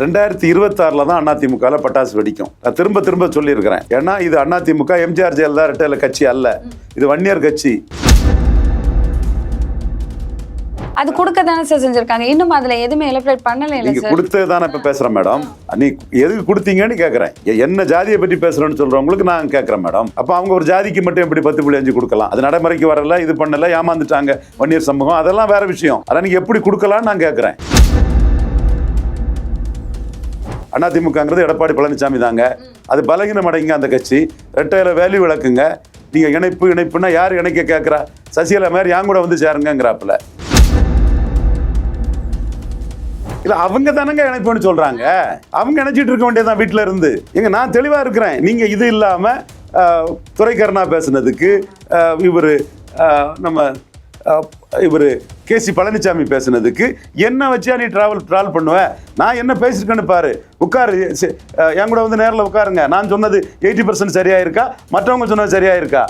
ரெண்டாயிரத்தி இருபத்தாறில் தான் அதிமுகவில் பட்டாசு வெடிக்கும். நான் திரும்ப திரும்ப சொல்லியிருக்கிறேன். ஏன்னா இது அதிமுக எம்ஜிஆர் ஜெயலலிதா கட்சி அல்ல. இது வன்னியர் கட்சி. அது கொடுக்க தானே சார் செஞ்சிருக்காங்க. இன்னும் அதுல எதுவுமே எலிப்ரேட் பண்ணல நீங்க கொடுத்தது தானே இப்ப பேசுறேன் மேடம் நீ எதுக்கு கொடுத்தீங்கன்னு கேக்குறேன். என்ன ஜாதியை பற்றி பேசுறேன்னு சொல்றவங்களுக்கு நான் கேட்கறேன் மேடம் அப்ப அவங்க ஒரு ஜாதிக்கு மட்டும் எப்படி பத்து புள்ளி அஞ்சு கொடுக்கலாம்? அது நடைமுறைக்கு வரல இது பண்ணல ஏமாந்துட்டாங்க வன்னியர் சமூகம். அதெல்லாம் வேற விஷயம். அதான் நீங்க எப்படி கொடுக்கலாம்னு நான் கேட்கறேன் அதிமுகங்கிறது எடப்பாடி பழனிசாமி தாங்க. அது பலகீனம் அடைங்க அந்த கட்சி. ரெட்டையில வேல்யூ விளக்குங்க. நீங்க இணைப்பு இணைப்புன்னா யார் இணைக்க கேட்குறா? சசிகலா மாதிரி என் கூட வந்து சேருங்கிறாப்புல இல்ல அவங்க தானங்க இணைப்புன்னு சொல்றாங்க. அவங்க இணைச்சிட்டு இருக்க வேண்டியதான் வீட்டில் இருந்து. எங்க நான் தெளிவா இருக்கிறேன். நீங்க இது இல்லாம துறைக்கரணா பேசுனதுக்கு இவர் நம்ம இவர் கே சி பழனிசாமி பேசுனதுக்கு என்ன வச்சா நீ டிராவல் ட்ராவல் பண்ணுவ? நான் என்ன பேசியிருக்கேன்னு பாரு. உட்காரு. என் கூட வந்து நேரில் உட்காருங்க. நான் சொன்னது எயிட்டி பர்சன்ட் சரியா இருக்கா மற்றவங்க சொன்னது சரியா இருக்கா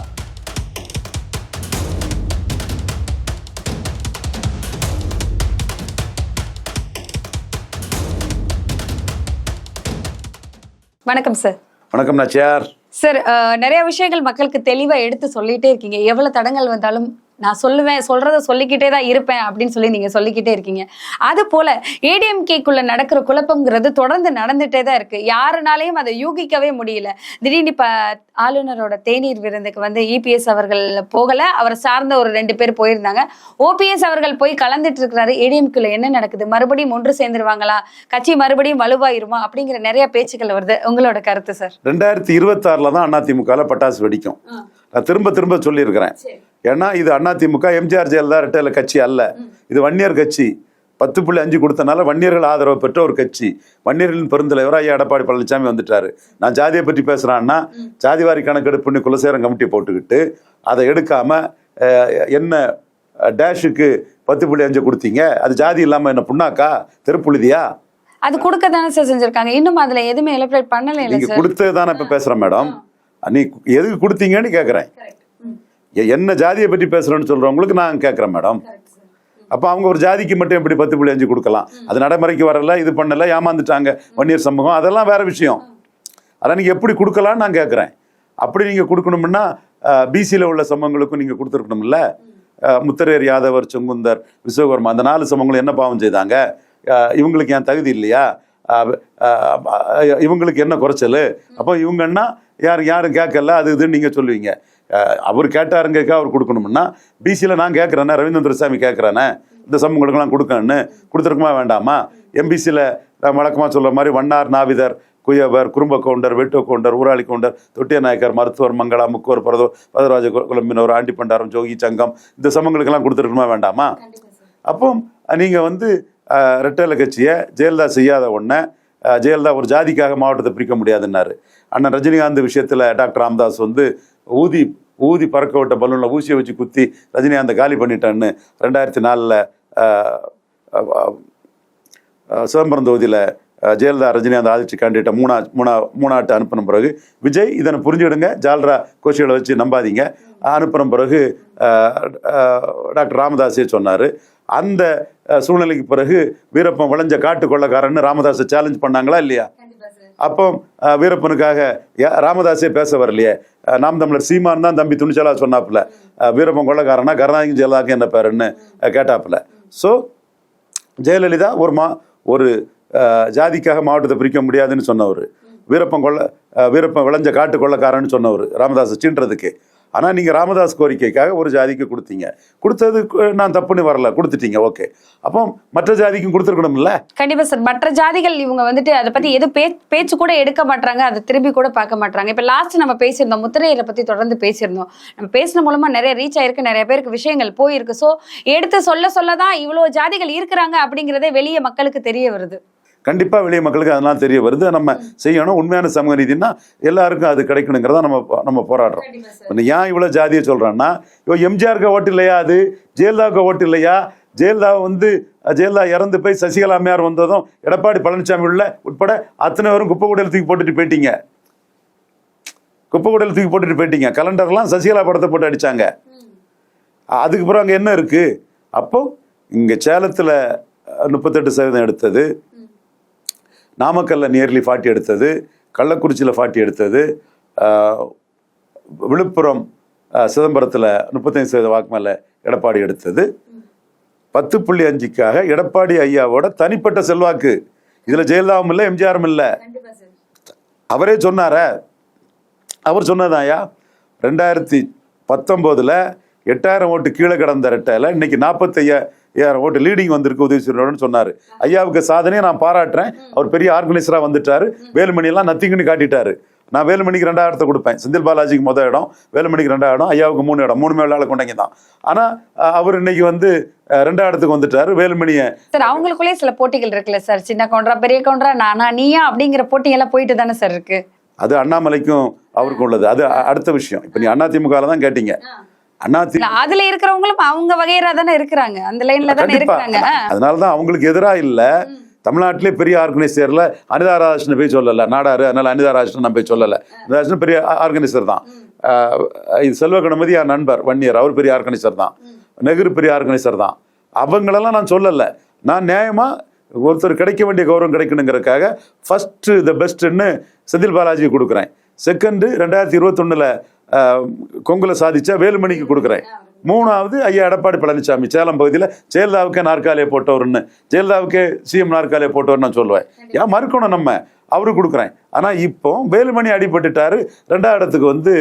வணக்கம் சார் வணக்கம் நாச்சியார். சார் நிறைய விஷயங்கள் மக்களுக்கு தெளிவா எடுத்து சொல்லிட்டே இருக்கீங்க. எவ்வளவு தடங்கள் வந்தாலும் நான் சொல்லுவேன் சொல்றத சொல்லிக்கிட்டே தான் இருப்பேன் அப்படின்னு சொல்லி நீங்க சொல்லிக்கிட்டே இருக்கீங்க. அது போல ஏடிஎம்கேக்குள்ள நடக்கிற குழப்பம்ங்கிறது தொடர்ந்து நடந்துட்டே தான் இருக்கு. யாருனாலையும் அதை யூகிக்கவே முடியல. திடீர்னு இப்ப ஆளுநரோட தேநீர் விருந்துக்கு வந்து இபிஎஸ் அவர்கள் போகல. அவரை சார்ந்த ஒரு ரெண்டு பேர் போயிருந்தாங்க. ஓபிஎஸ் அவர்கள் போய் கலந்துட்டு இருக்கிறாரு. ஏடிஎம்குள்ள என்ன நடக்குது? மறுபடியும் ஒன்று சேர்ந்துருவாங்களா? கட்சி மறுபடியும் வலுவாயிருமா? அப்படிங்கிற நிறைய பேச்சுக்கள் வருது. உங்களோட கருத்து சார். ரெண்டாயிரத்தி இருபத்தாறில் தான் அதிமுகவில் பட்டாசு வெடிக்கும். நான் திரும்ப திரும்ப சொல்லியிருக்கிறேன். ஏன்னா இது அதிமுக எம்ஜிஆர் ஜெயலலிதா ரெட்டையில கட்சி அல்ல. இது வன்னியர் கட்சி. பத்து புள்ளி அஞ்சு கொடுத்தனால வன்னியர்கள் ஆதரவு பெற்ற ஒரு கட்சி. வன்னியர்களின் பெருந்தலைவர் ஐயா எடப்பாடி பழனிசாமி வந்துட்டாரு. நான் ஜாதியை பற்றி பேசுறான்னா ஜாதிவாரி கணக்கெடுப்புன்னு குலசேரம் கமிட்டி போட்டுக்கிட்டு அதை எடுக்காம அஹ், என்ன டேஷுக்கு பத்து புள்ளி அஞ்சு கொடுத்தீங்க? அது ஜாதி இல்லாம என்ன புண்ணாக்கா? தெருப்புழுதியா? அது கொடுக்க தானே சார் செஞ்சிருக்காங்க. இன்னும் அதுல எதுவுமே எலிப்ரேட் பண்ணல இல்ல நீங்க சார். கொடுத்தது தானே இப்ப பேசுறேன் மேடம் நீ எதுக்கு கொடுத்தீங்கன்னு கேக்குறேன். எ- என்ன ஜாதியை பற்றி பேசுறேன்னு சொல்றவங்களுக்கு நான் கேட்கறேன் மேடம். அப்ப அவங்க ஒரு ஜாதிக்கு மட்டும் எப்படி பத்து புள்ளி அஞ்சு கொடுக்கலாம்? அது நடைமுறைக்கு வரல இது பண்ணல ஏமாந்துட்டாங்க வன்னியர் சமூகம் அதெல்லாம் வேற விஷயம். அதை நீங்க எப்படி கொடுக்கலாம்னு நான் கேட்கறேன் அப்படி நீங்க கொடுக்கணும்னா பிசியில் உள்ள சமூகங்களுக்கும் நீங்க கொடுத்துருக்கணும்ல? முத்தரையர் யாதவர் செங்குந்தர் விஸ்வகர்மா அந்த நாலு சமூகங்களும் என்ன பாவம் செய்தாங்க? இவங்களுக்கு ஏன் தகுதி இல்லையா? இவங்களுக்கு என்ன குறைச்சல்? அப்போ இவங்கன்னா யார் யாரும் கேட்கல அது இதுன்னு நீங்க சொல்லுவீங்க. அவர் கேட்டாருங்கக்கா அவர் கொடுக்கணும்னா பிசியில் நான் கேட்குறேனே ரவீந்திர சாமி கேட்குறேனே இந்த சமூகங்களுக்கெல்லாம் கொடுக்கணும்னு கொடுத்துருக்குமா வேண்டாமா? எம்பிசியில் வழக்கமாக சொல்ற மாதிரி வண்ணார் நாவிதர் குயவர் குறும்ப கவுண்டர் வெட்டு கவுண்டர் ஊராளி கவுண்டர் தொட்டிய நாயக்கர் மருத்துவர் மங்களா முக்குவர் பரதோ பரதராஜ கு- குலம்பினவர் ஆண்டி பண்டாரம் ஜோகி சங்கம் இந்த சமங்களுக்கெல்லாம் கொடுத்துருக்கணுமா வேண்டாமா? அப்போ நீங்கள் வந்து ரெட்டேல கட்சியை ஜெயலலிதா செய்யாத ஒன்றை ஜெயலலிதா ஒரு ஜாதிக்காக மாவட்டத்தை பிரிக்க முடியாதுன்னாரு. அண்ணன் ரஜினிகாந்த் விஷயத்தில் டாக்டர் ராமதாஸ் வந்து ஊதி ஊதி பறக்க விட்ட பலூனில் ஊசியை வச்சு குத்தி ரஜினிகாந்தை காலி பண்ணிட்டேன்னு ரெண்டாயிரத்தி நாலில் சிதம்பரம் தொகுதியில் ஜெயலலிதா ரஜினிகாந்த் ஆதிச்சு கேண்டிடேட்டை மூணா மூணா மூணாட்டு அனுப்பின பிறகு விஜய் இதனை புரிஞ்சுடுங்க ஜால்ரா கோஷிகளை வச்சு நம்பாதீங்க. அனுப்புன பிறகு டாக்டர் ராமதாஸே சொன்னார். அந்த சூழ்நிலைக்கு பிறகு வீரப்பன் விளைஞ்ச காட்டு கொள்ளக்காரன்னு ராமதாஸை சேலஞ்ச் பண்ணாங்களா இல்லையா? அப்போ வீரப்பனுக்காக ராமதாஸே பேச வரலையே. நாம் தமிழர் சீமான் தான் தம்பி துணிச்சலா சொன்னாப்புல. வீரப்பன் கொள்ளக்காரனா கருணாநிதி ஜெயலலிதாக்கு என்ன பேருன்னு கேட்டாப்புல. ஸோ ஜெயலலிதா ஒரு மா ஒரு ஜாதிக்காக மாவட்டத்தை பிரிக்க முடியாதுன்னு சொன்னவர். வீரப்பன் கொள்ள வீரப்பன் விளைஞ்ச காட்டு கொள்ளக்காரன்னு சொன்னவர் ராமதாஸ் சீன்றதுக்கு. ஆனால் நீங்கள் ராமதாஸ் கோரிக்கைக்காக ஒரு ஜாதிக்கு கொடுத்தீங்க. கொடுத்தது நான் தப்புன்னு வரல கொடுத்துட்டீங்க ஓகே. அப்போ மற்ற ஜாதிக்கும் கொடுத்துருக்கணும்ல? கண்டிப்பா சார். மற்ற ஜாதிகள் இவங்க வந்துட்டு அதை பத்தி எது பே பேச்சு கூட எடுக்க மாட்டாங்க அதை திரும்பி கூட பார்க்க மாட்டாங்க இப்போ லாஸ்ட் நம்ம பேசியிருந்தோம் முத்திரையில பத்தி தொடர்ந்து பேசியிருந்தோம். நம்ம பேசின மூலமா நிறைய ரீச் ஆயிருக்கு நிறைய பேருக்கு விஷயங்கள் போயிருக்கு. ஸோ எடுத்து சொல்ல சொல்லதான் இவ்வளோ ஜாதிகள் இருக்கிறாங்க அப்படிங்கிறதே வெளியே மக்களுக்கு தெரிய வருது. கண்டிப்பா வெளிய மக்களுக்கு அதெல்லாம் தெரிய வருது. நம்ம செய்யணும். உண்மையான சமூக நீதினா எல்லாருக்கும் அது கிடைக்கணுங்கிறத நம்ம நம்ம போராடுறோம். இப்ப ஏன் இவ்வளவு ஜாதியை சொல்றேன்னா இப்போ எம்ஜிஆருக்கு ஓட்டு இல்லையா அது? ஜெயலலிதாவுக்கு ஓட்டு இல்லையா? ஜெயலலிதா வந்து ஜெயலலிதா இறந்து போய் சசிகலா அம்மையார் வந்ததும் எடப்பாடி பழனிசாமி உள்ள உட்பட அத்தனை பேரும் குப்பை கூடையில் தூக்கி போட்டுட்டு போயிட்டீங்க. குப்பை கூடையில் தூக்கி போட்டுட்டு போயிட்டீங்க. கலண்டர்லாம் சசிகலா படத்தை போட்டு அடிச்சாங்க. அதுக்கு பிறகு அங்கே என்ன இருக்கு? அப்போ இங்கே சேலத்தில் முப்பத்தெட்டு சதவீதம் எடுத்தது. நாமக்கல்ல நியர்லி ஃபார்ட்டி எடுத்தது கள்ளக்குறிச்சியில் ஃபார்ட்டி எடுத்தது விழுப்புரம் சிதம்பரத்தில் முப்பத்தைந்து சதவீத வாக்கு மேலே எடப்பாடி எடுத்தது. பத்து புள்ளி அஞ்சுக்காக எடப்பாடி ஐயாவோட தனிப்பட்ட செல்வாக்கு. இதில் ஜெயலலிதாவும் இல்லை எம்ஜிஆரும் இல்லை. அவரே சொன்னார. அவர் சொன்னதாயா ரெண்டாயிரத்தி பத்தொம்போதில் எட்டாயிரம் ஓட்டு கீழே கிடந்த ரெட்டையில் இன்னைக்கு நாற்பத்தையாயிரம் ஓட்டு லீடிங் வந்திருக்கு உதவி சொன்னார். ஐயாவுக்கு சாதனையை நான் பாராட்டுறேன். அவர் பெரிய ஆர்கனைசராக வந்துட்டாரு. வேலுமணியெல்லாம் நத்திங்கன்னு காட்டிட்டாரு. நான் வேலுமணிக்கு ரெண்டாயிரத்தை கொடுப்பேன். செந்தில் பாலாஜிக்கு முதல் இடம் வேலுமணிக்கு ரெண்டாயிரம் இடம் ஐயாவுக்கு மூணு இடம். மூணு மேலாள கொண்டங்க தான். ஆனால் அவர் இன்னைக்கு வந்து அஹ், ரெண்டாயிரத்துக்கு வந்துட்டாரு. வேலுமணியை சார் அவங்களுக்குள்ளே சில போட்டிகள் இருக்குல்ல சார்? சின்ன கவுண்டரா பெரிய கவுண்டரா நானா நீயா அப்படிங்கிற போட்டி எல்லாம் போயிட்டு தானே சார் இருக்கு? அது அண்ணாமலைக்கும் அவருக்கும் உள்ளது. அது அடுத்த விஷயம். இப்போ நீ அதிமுகவில் தான் கேட்டீங்க. அதுல இருக்கிறவங்களும் அவங்க வகையரா தானே இருக்கிறாங்க. அந்த லைன்ல தானே இருக்கிறாங்க. அதனால தான் அவங்களுக்கு எதிரா இல்ல. தமிழ்நாட்டிலே பெரிய ஆர்கனைசர்ல அனிதா ராஜன் போய் சொல்லல. நாடாரு அதனால அனிதா ராஜன் நான் போய் சொல்லல. ராஜன் பெரிய ஆர்கனைசர் தான். இது செல்வ கணபதி என் நண்பர்? வன்னியர். அவர் பெரிய ஆர்கனைசர் தான். நெஹ்ரு பெரிய ஆர்கனைசர் தான். அவங்களெல்லாம் நான் சொல்லல. நான் நியாயமா ஒருத்தர் கிடைக்க வேண்டிய கௌரவம் கிடைக்கணுங்கிறதுக்காக ஃபர்ஸ்ட் த பெஸ்ட்னு செந்தில் பாலாஜி கொடுக்குறேன். செகண்டு ரெண்டாயிரத்தி இருபத்தொன்னுல கொங்குல சாதிச்சா வேலுமணிக்கு கொடுக்குறேன். மூணாவது ஐயா எடப்பாடி பழனிசாமி சேலம் பகுதியில் ஜெயலலிதாவுக்கே நாற்காலியை போட்டவர்னு ஜெயலலிதாவுக்கே சிஎம் நாற்காலியை போட்டவர் நான் சொல்லுவேன் ஏன் மறுக்கணும் நம்ம. அவருக்கு கொடுக்குறேன். ஆனால் இப்போ வேலுமணி அடிபட்டுட்டாரு. ரெண்டாவது இடத்துக்கு வந்து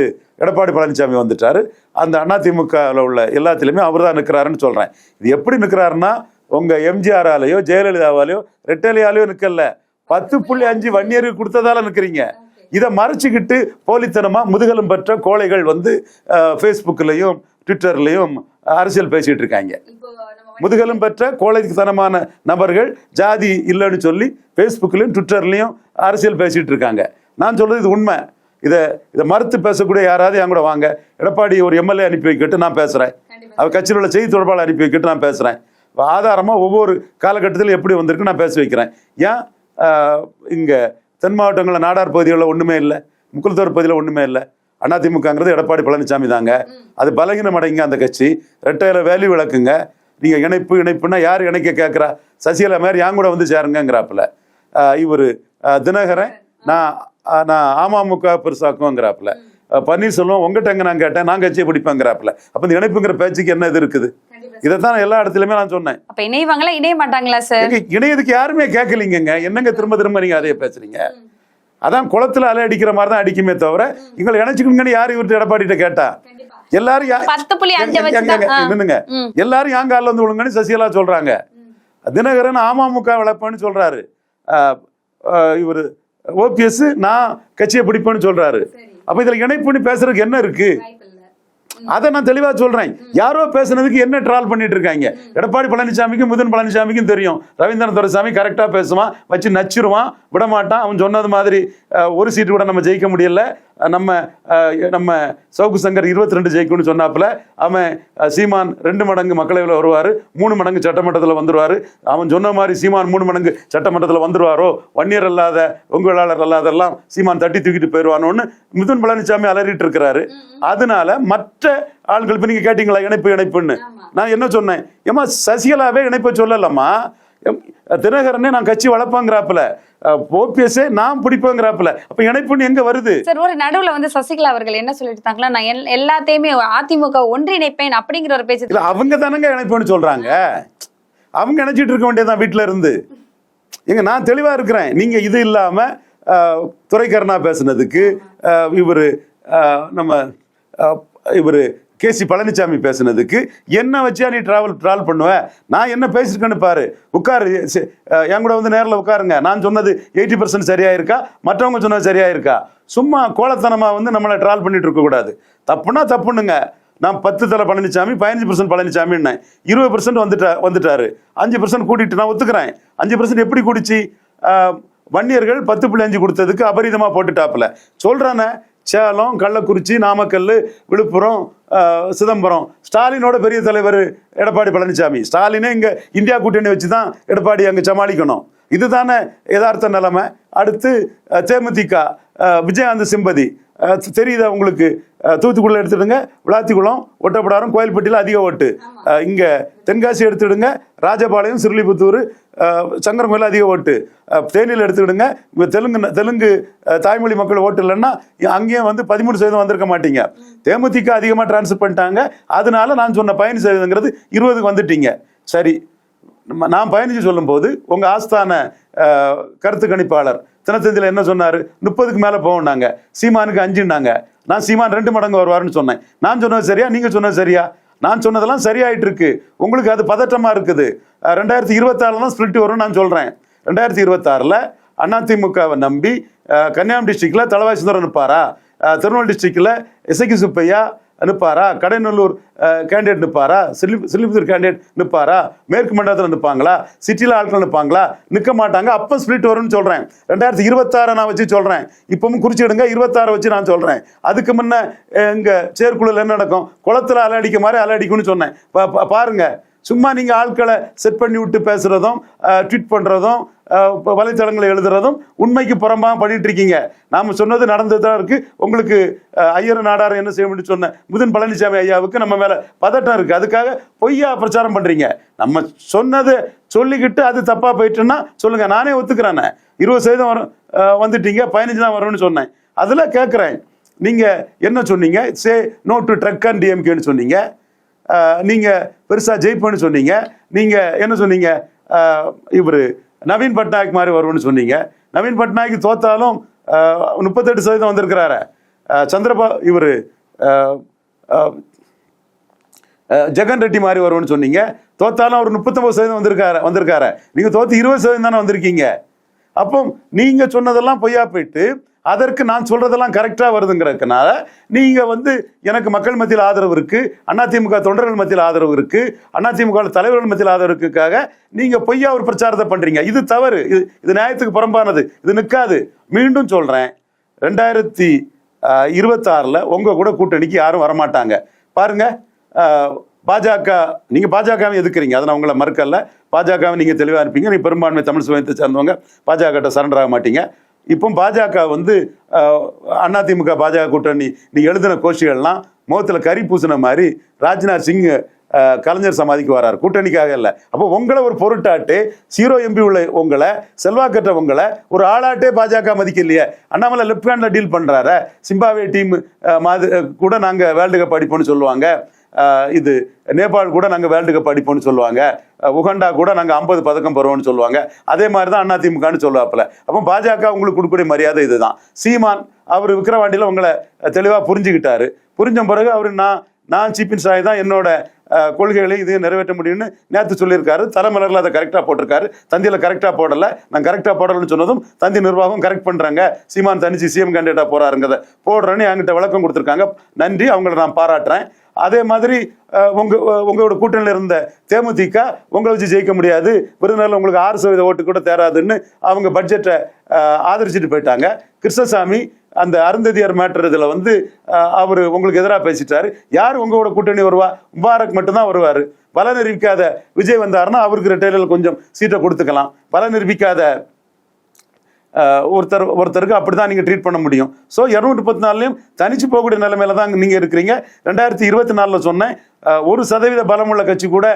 எடப்பாடி பழனிசாமி வந்துட்டாரு. அந்த அதிமுகவில் உள்ள எல்லாத்துலேயுமே அவர் தான் நிற்கிறாருன்னு சொல்கிறேன் இது எப்படி நிற்கிறாருன்னா உங்கள் எம்ஜிஆராலேயோ ஜெயலலிதாவாலேயோ ரெட்டலையாலேயோ நிற்கல பத்து புள்ளி அஞ்சு வன்னியருக்கு கொடுத்ததால நிற்கிறீங்க இதை மறைச்சிக்கிட்டு போலித்தனமா முதுகலம் பெற்ற கோழைகள் வந்து ஃபேஸ்புக்லையும் ட்விட்டர்லையும் அரசியல் பேசிட்டு இருக்காங்க. முதுகலும் பெற்ற கோழைத்தனமான நபர்கள் ஜாதி இல்லைன்னு சொல்லி ஃபேஸ்புக்லையும் ட்விட்டர்லையும் அரசியல் பேசிட்டு இருக்காங்க. நான் சொல்றது இது உண்மை. இதை இதை மறுத்து பேசக்கூடிய யாராவது என் கூட வாங்க. எடப்பாடி ஒரு எம்எல்ஏ அனுப்பி வைக்கட்டு நான் பேசுறேன். அவர் கட்சியில் உள்ள செய்தி தொடர்பாளர் அனுப்பி வைக்கட்டு நான் பேசுறேன். ஆதாரமாக ஒவ்வொரு காலகட்டத்தில் எப்படி வந்திருக்கு நான் பேச வைக்கிறேன். ஏன் இங்க தென் மாவட்டங்களில் நாடார் பகுதிகளில் ஒன்றுமே இல்லை. முக்குளத்தூர் பகுதியில் ஒன்றுமே இல்லை. அதிமுகங்கிறது எடப்பாடி பழனிசாமி தாங்க. அது பலகீனம் அடைங்க அந்த கட்சி. ரெட்டையில வேல்யூ விளக்குங்க. நீங்கள் இணைப்பு இணைப்புன்னா யார் இணைக்க கேட்குறா? சசிகலா மாதிரி என் கூட வந்து சேருங்கிறாப்புல இவர் தினகரன் நான் நான் அமமுக பெருசாக்குவோங்கிறாப்புல. பன்னீர்செல்வம் உங்ககிட்ட எங்கே நான் கேட்டேன்? நான் கட்சியை பிடிப்பேங்கிறாப்புல. அப்போ இந்த இணைப்புங்கிற பேச்சுக்கு என்ன இது இருக்குது? இதைத்தான் எல்லா இடத்துலையுமே நான் சொன்னேன். அப்ப இணைவாங்களா இணைய மாட்டாங்களா சார் இணையதுக்கு யாருமே கேட்கலீங்கங்க. என்னங்க திரும்ப திரும்ப நீங்க அதையே பேசுறீங்க? அதான் குளத்துல அலை அடிக்கிற மாதிரி தான் அடிக்குமே தவிர எங்களை இணைச்சுக்கணுங்கன்னு யார் இவர்கிட்ட எடப்பாடிட்ட கேட்டா? எல்லாரும் பத்து புள்ளி. எல்லாரும் காலில் வந்து விழுங்கன்னு சசிகலா சொல்றாங்க. தினகரன் அமமுக விளப்பேன்னு சொல்றாரு. இவர் ஓபிஎஸ் நான் கட்சியை பிடிப்பேன்னு சொல்றாரு. அப்ப இதுல இணைப்புன்னு பேசுறதுக்கு என்ன இருக்கு? அதை நான் தெளிவா சொல்றேன். யாரோ பேசுனதுக்கு என்ன ட்ரால் பண்ணிட்டு இருக்காங்க எடப்பாடி பழனிசாமிக்கும் முதன் பழனிசாமிக்கும் தெரியும். ரவீந்திரன் துரைசாமி கரெக்டா பேசுவான் வச்சு நச்சிருவான் விட மாட்டான் அவன் சொன்னது மாதிரி ஒரு சீட்டு கூட நம்ம ஜெயிக்க முடியல. நம்ம நம்ம சவுக்கு சங்கர் இருபத்தி ரெண்டு ஜெயிக்கும்னு சொன்னாப்புல அவன் சீமான் ரெண்டு மடங்கு மக்களவையில் வருவாரு மூணு மடங்கு சட்டமன்றத்தில் வந்துருவாரு. அவன் சொன்ன மாதிரி சீமான் மூணு மடங்கு சட்டமன்றத்தில் வந்துருவாரோ? வன்னியர் அல்லாத உங்களாளர் அல்லாதெல்லாம் சீமான் தட்டி தூக்கிட்டு போயிடுவானோன்னு மிதுன் பழனிசாமி அலறிட்டு இருக்கிறாரு அதனால மற்ற ஆள்கள் இப்ப நீங்க கேட்டீங்களா இணைப்பு இணைப்புன்னு? நான் என்ன சொன்னேன்? ஏமா சசிகலாவே இணைப்பை சொல்லலம்மா? எம், தினகரனே நான் கட்சி வளர்ப்பாங்கிறாப்புல. ஓபிஎஸ்ஏ நான் பிடிப்பேங்கிறாப்புல. அப்ப இணைப்புன்னு எங்க வருது? சார் ஒரு நடுவுல வந்து சசிகலா அவர்கள் என்ன சொல்லிட்டு இருந்தாங்களா நான் எல்- எல்லாத்தையுமே அதிமுக ஒன்றிணைப்பேன் அப்படிங்கிற ஒரு பேச்சு இல்ல அவங்க தானங்க இணைப்புன்னு சொல்றாங்க. அவங்க நினைச்சிட்டு இருக்க வேண்டியதுதான் வீட்டுல இருந்து. எங்க நான் தெளிவா இருக்கிறேன். நீங்க இது இல்லாம துரைக்கருணா பேசுனதுக்கு இவரு நம்ம இவரு கே சி பழனிசாமி பேசுனதுக்கு என்ன வச்சா நீ ட்ராவல் ட்ராவல் பண்ணுவ? நான் என்ன பேசியிருக்கேன்னு பாரு. உட்காரு. என் கூட வந்து நேரில் உட்காருங்க. நான் சொன்னது எயிட்டி பர்சன்ட் சரியா இருக்கா மற்றவங்க சொன்னது சரியா இருக்கா சும்மா கோலத்தனமாக வந்து நம்மளை ட்ராவல் பண்ணிட்டு இருக்கக்கூடாது தப்புனா தப்புனுங்க நான் பத்து தலை பழனிசாமி பதினஞ்சு பர்சன்ட் பழனிசாமின்னேன் இருபது பர்சன்ட் வந்துட்டா வந்துட்டாரு. அஞ்சு பர்சன்ட் கூட்டிட்டு நான் ஒத்துக்கிறேன். அஞ்சு பர்சன்ட் எப்படி கூடிச்சு? வன்னியர்கள் பத்து புள்ளி அஞ்சு கொடுத்ததுக்கு அபரிதமாக போட்டுட்டாப்புல. சொல்றானே சேலம் கள்ளக்குறிச்சி நாமக்கல் விழுப்புரம் சிதம்பரம். ஸ்டாலினோட பெரிய தலைவர் எடப்பாடி பழனிசாமி. ஸ்டாலினே இங்கே இந்தியா கூட்டணி வச்சு தான் எடப்பாடி அங்கே சமாளிக்கணும். இதுதானே யதார்த்த நிலைமை. அடுத்து தேமுதிக விஜயகாந்த் சிம்பதி. தெரியுதா உங்களுக்கு? தூத்துக்குடியில் எடுத்துடுங்க. விளாத்திக்குளம் ஒட்டப்படாரம் கோயில்பட்டியில் அதிக ஓட்டு. இங்கே தென்காசி எடுத்துடுங்க. ராஜபாளையம் சிறுலிபுத்தூர் அஹ், சங்கரங்கோயில் அதிக ஓட்டு. தேனியில் எடுத்துக்கிடுங்க தெலுங்கு தெலுங்கு தாய்மொழி மக்கள் ஓட்டு இல்லைன்னா அங்கேயும் வந்து பதிமூணு சதவீதம் வந்திருக்க மாட்டீங்க. தேமுதிக அதிகமாக டிரான்ஸ்ஃபர் பண்ணிட்டாங்க. அதனால நான் சொன்ன பயணி சதவீதங்கிறது இருபதுக்கு வந்துட்டீங்க. சரி. நம்ம- நான் பயணிச்சு சொல்லும்போது உங்கள் ஆஸ்தான கருத்து கணிப்பாளர் தினத்தந்தியில் என்ன சொன்னார்? முப்பதுக்கு மேல போகணாங்க சீமானுக்கு அஞ்சுன்னாங்க. நான் சீமான் ரெண்டு மடங்கு வருவாருன்னு சொன்னேன். நான் சொன்னது சரியா? நீங்கள் சொன்னது சரியா? நான் சொன்னதெல்லாம் சரியாயிட்டு இருக்கு உங்களுக்கு அது பதட்டமாக இருக்குது. ரெண்டாயிரத்தி இருபத்தாறுல தான் ஸ்பிளிட் வரும்னு நான் சொல்கிறேன் ரெண்டாயிரத்தி அண்ணா அதிமுகவை நம்பி கன்னியாகுமரி டிஸ்ட்ரிக்டில் தலவாய் சுந்தரன் இருப்பாரா? திருநெல்வேலி டிஸ்ட்ரிக்டில் எசகி சுப்பையா நிற்பாரா? கடைநல்லூர் கேண்டிடேட் நிற்பாரா? சில்லி சில்லிபுத்தூர் கேண்டிடேட் நிற்பாரா? மேற்கு மண்டலத்தில் நிற்பாங்களா? சிட்டியில் ஆட்கள் நிற்பாங்களா? நிற்க மாட்டாங்க. அப்போ ஸ்பிளிட் வரும்னு சொல்கிறேன் ரெண்டாயிரத்தி இருபத்தாறை நான் வச்சு சொல்கிறேன் இப்பவும் குறிச்சிடுங்க இருபத்தாறை வச்சு நான் சொல்கிறேன் அதுக்கு முன்னே இங்கே செயற்குழுல என்ன நடக்கும்? குளத்துல அலை அடிக்க மாதிரி அலை அடிக்கும்னு சொன்னேன். பா- சும்மா நீங்கள் ஆட்களை செட் பண்ணி விட்டு பேசுறதும் ட்வீட் பண்ணுறதும் வலைத்தளங்களை எழுதுறதும் உண்மைக்கு புறம்பாக பண்ணிட்டு இருக்கீங்க. நாம் சொன்னது நடந்தது தான் இருக்கு. உங்களுக்கு ஐயர் நாடார் என்ன செய்ய முடியும் சொன்ன முதன் பழனிசாமி ஐயாவுக்கு நம்ம மேலே பதட்டம் இருக்கு. அதுக்காக பொய்யா பிரச்சாரம் பண்ணுறீங்க நம்ம சொன்னது சொல்லிக்கிட்டு அது தப்பாக போயிட்டுன்னா சொல்லுங்க. நானே ஒத்துக்கிறேனே. இருபது சதவீதம் வரும் வந்துட்டீங்க. பதினஞ்சு தான் வரும்னு சொன்னேன். அதில் கேட்குறேன் நீங்கள் என்ன சொன்னீங்க? Say no to drug and டிஎம்கேன்னு சொன்னீங்க. நீங்கள் பெருசாக பெருசா ஜெயிப்பேன்னு சொன்னீங்க. நீங்கள் என்ன சொன்னீங்க? இவர் நவீன் பட்நாயக் மாதிரி வருவோம்னு சொன்னீங்க. நவீன் பட்நாயக் தோத்தாலும் முப்பத்தெட்டு சதவீதம் வந்திருக்கிறாரு. சந்திரபா இவர் ஜெகன் ரெட்டி மாதிரி வருவோம்னு சொன்னீங்க. தோத்தாலும் அவர் முப்பத்தொம்பது சதவீதம் வந்திருக்காரு வந்திருக்காரு. நீங்கள் தோத்து இருபது சதவீதம் தானே வந்திருக்கீங்க. அப்போ நீங்கள் சொன்னதெல்லாம் பொய்யா போயிட்டு அதற்கு நான் சொல்றதெல்லாம் கரெக்டாக வருதுங்கிறதுனால நீங்க வந்து எனக்கு மக்கள் மத்தியில் ஆதரவு இருக்கு அதிமுக தொண்டர்கள் மத்தியில் ஆதரவு இருக்கு அதிமுக தலைவர்கள் மத்தியில் ஆதரவு இருக்குக்காக நீங்க பொய்யா ஒரு பிரச்சாரத்தை பண்றீங்க. இது தவறு. இது இது நியாயத்துக்கு புறம்பானது. இது நிற்காது மீண்டும் சொல்றேன். ரெண்டாயிரத்தி இருபத்தாறில் உங்கள் கூட கூட்டணிக்கு யாரும் வரமாட்டாங்க. பாருங்க பாஜக நீங்கள் பாஜகவை எதுக்குறீங்க அதை நான் உங்களை மறுக்கல. பாஜகவை நீங்கள் தெளிவாக இருப்பீங்க. நீங்கள் பெரும்பான்மை தமிழ் சுயத்தை சார்ந்தவங்க. பாஜக சரண்டர் ஆக மாட்டீங்க. இப்போ பாஜக வந்து அதிமுக பாஜக கூட்டணி நீ எழுதின கோஷிகள்லாம் முகத்தில் கறி பூசின மாதிரி ராஜ்நாத் சிங் கலைஞர் சமாதிக்கு வரார். கூட்டணிக்காக இல்லை. அப்போ உங்களை ஒரு பொருட்டாட்டு ஜீரோ எம்பி உள்ள உங்களை செல்வாக்கற்ற உங்களை ஒரு ஆளாட்டே பாஜக மதிக்கலையே. அண்ணாமலை லெஃப்ட் ஹேண்டில் டீல் பண்றாரு. சிம்பாவே டீம் மாதிரி கூட நாங்கள் வேர்ல்டு கப் அடிப்போம்னு சொல்லுவாங்க. இது நேபாள் கூட நாங்கள் வேர்ல்டு கப் அடிப்போம்னு சொல்லுவாங்க. உகண்டா கூட நாங்கள் ஐம்பது பதக்கம் பெறுவோம்னு சொல்லுவாங்க. அதே மாதிரி தான் அதிமுகன்னு சொல்லுவாப்புல. அப்போ பாஜக உங்களுக்கு கொடுக்கக்கூடிய மரியாதை இதுதான். சீமான் அவர் விக்கிரவாண்டியில் உங்களை தெளிவாக புரிஞ்சுக்கிட்டாரு. புரிஞ்ச பிறகு அவர் நான் நான் சீஃப் மினிஸ்டர் தான் என்னோட கொள்கைகளை இது நிறைவேற்ற முடியும்னு நேற்று சொல்லியிருக்காரு. தலைமலரில் அதை கரெக்டாக போட்டிருக்காரு. தந்தியில் கரெக்டாக போடலை. நான் கரெக்டாக போடலைன்னு சொன்னதும் தந்தி நிர்வாகம் கரெக்ட் பண்ணுறாங்க சீமான் தனிச்சு சிஎம் கேண்டிடேட்டாக போகிறாருங்கிறத போடுறேன்னு என்கிட்ட விளக்கம் கொடுத்துருக்காங்க. நன்றி. அவங்கள நான் பாராட்டுறேன். அதே மாதிரி உங்க உங்களோட கூட்டணியில் இருந்த தேமுதிக உங்களை வச்சு ஜெயிக்க முடியாது. விருதுநகரில் உங்களுக்கு ஆறு சதவீத ஓட்டு கூட தேராதுன்னு அவங்க பட்ஜெட்டை ஆதரிச்சுட்டு போயிட்டாங்க. கிருஷ்ணசாமி அந்த அருந்ததியார் மேட்டர் இதில் வந்து அவர் உங்களுக்கு எதிராக பேசிட்டாரு. யார் உங்களோட கூட்டணி வருவா? முபாரக் மட்டும்தான் வருவார். பல நிரூபிக்காத விஜய் வந்தாருன்னா அவருக்கு ரிட்டைலில் கொஞ்சம் சீட்டை கொடுத்துக்கலாம். பல நிரூபிக்காத ஒருத்தர் ஒருத்தருக்கு அப்படி தான் நீங்கள் ட்ரீட் பண்ண முடியும். ஸோ இரநூத்தி பத்து நாள்லையும் தனிச்சு போகக்கூடிய நிலைமையில தான் நீங்கள் இருக்கிறீங்க. ரெண்டாயிரத்தி இருபத்தி நாலில் சொன்னேன். ஒரு சதவீத பலமுள்ள கட்சி கூட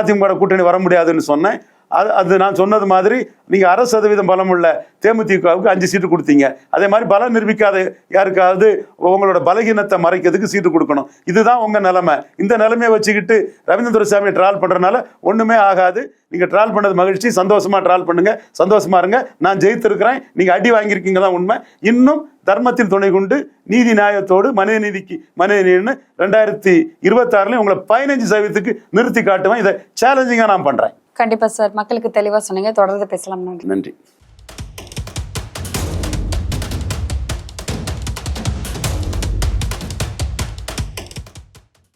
அதிமுக கூட்டணி வர முடியாதுன்னு சொன்னேன். அது அது நான் சொன்னது மாதிரி நீங்கள் அரை சதவீதம் பலமுள்ள தேமுதிகவுக்கு அஞ்சு சீட்டு கொடுத்தீங்க. அதே மாதிரி பலம் நிரூபிக்காத யாருக்காவது உங்களோட பலகீனத்தை மறைக்கிறதுக்கு சீட்டு கொடுக்கணும். இதுதான் உங்கள் நிலைமை. இந்த நிலைமையை வச்சுக்கிட்டு ரவீந்திர துரைசாமியை ட்ரால் பண்ணுறதுனால ஒன்றுமே ஆகாது. நீங்கள் ட்ரால் பண்ணது மகிழ்ச்சி. சந்தோஷமாக ட்ரால் பண்ணுங்க. சந்தோஷமா இருங்க. நான் ஜெயித்திருக்கிறேன். நீங்கள் அடி வாங்கியிருக்கீங்க தான் உண்மை. இன்னும் தர்மத்தின் துணை கொண்டு நீதி நியாயத்தோடு மனித நீதிக்கு மனித நீதினு ரெண்டாயிரத்தி இருபத்தாறுலையும் உங்களை பதினஞ்சு சதவீதத்துக்கு நிறுத்தி காட்டுவேன். இதை சேலஞ்சிங்காக நான் பண்ணுறேன் கண்டிப்பா சார். மக்களுக்கு தெளிவா சொன்னீங்க. தொடர்ந்து பேசலாம். நன்றி. நன்றி.